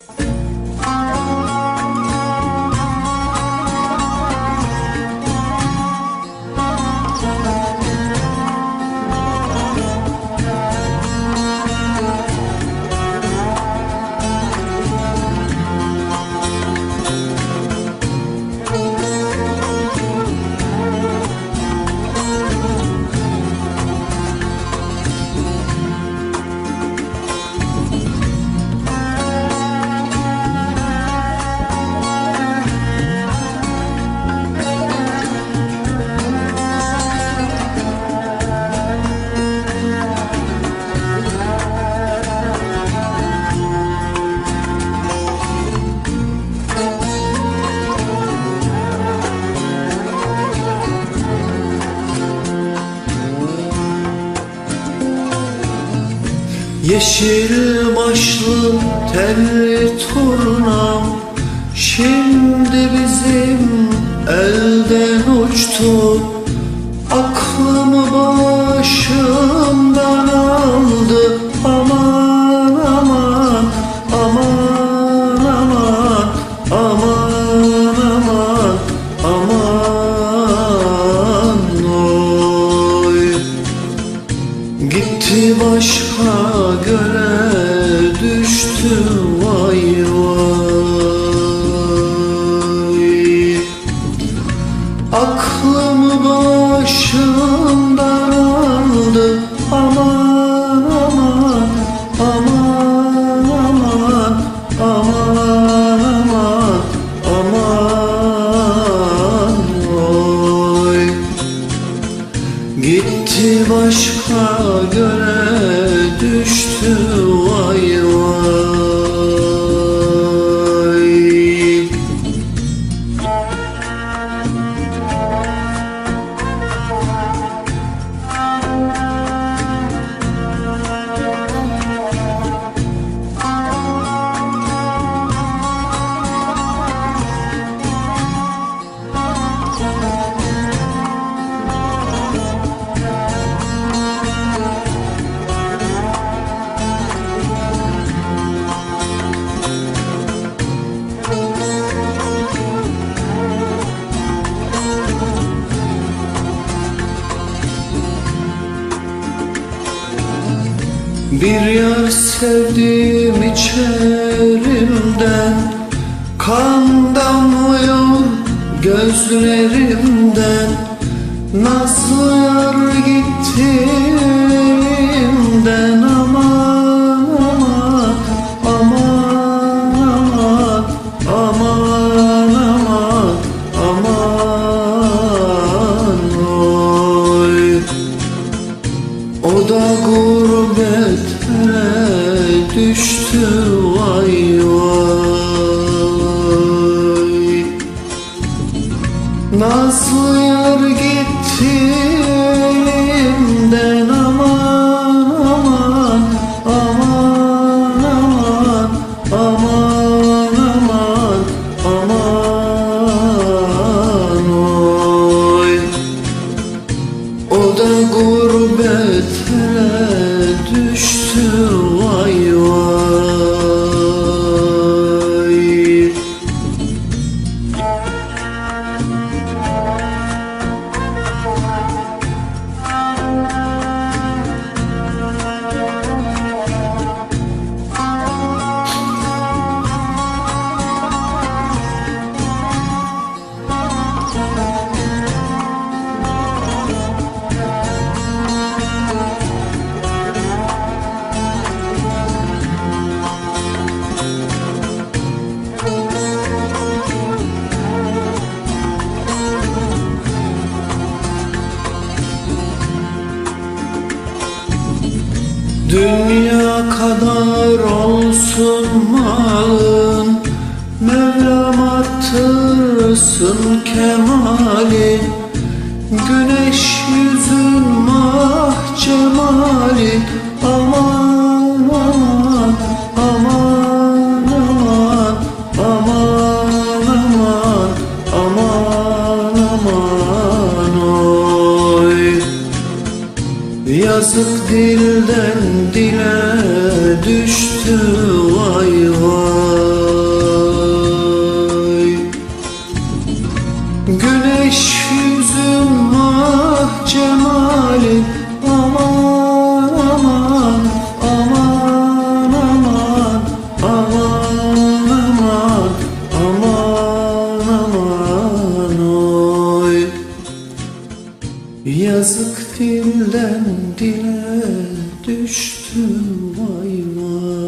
you Yeşil başlı telli turnam. Şimdi bizim elden uçtu Gitti başka göle düştü vay vay. Aklımı başımdan başka göle düştü vay vay Bir yar sevdim içerimden Kan damlıyor gözlerimden Nazlı yar gitti Nazlı yar gitti elimden aman aman aman aman aman aman aman oy. O da gurbete Dünya kadar olsun malın Mevlam attırsın kemali. Güneş yüzün mah cemali Aman Yazık dilden dile düştü vay vay Yazık dilden dile düştüm vay vay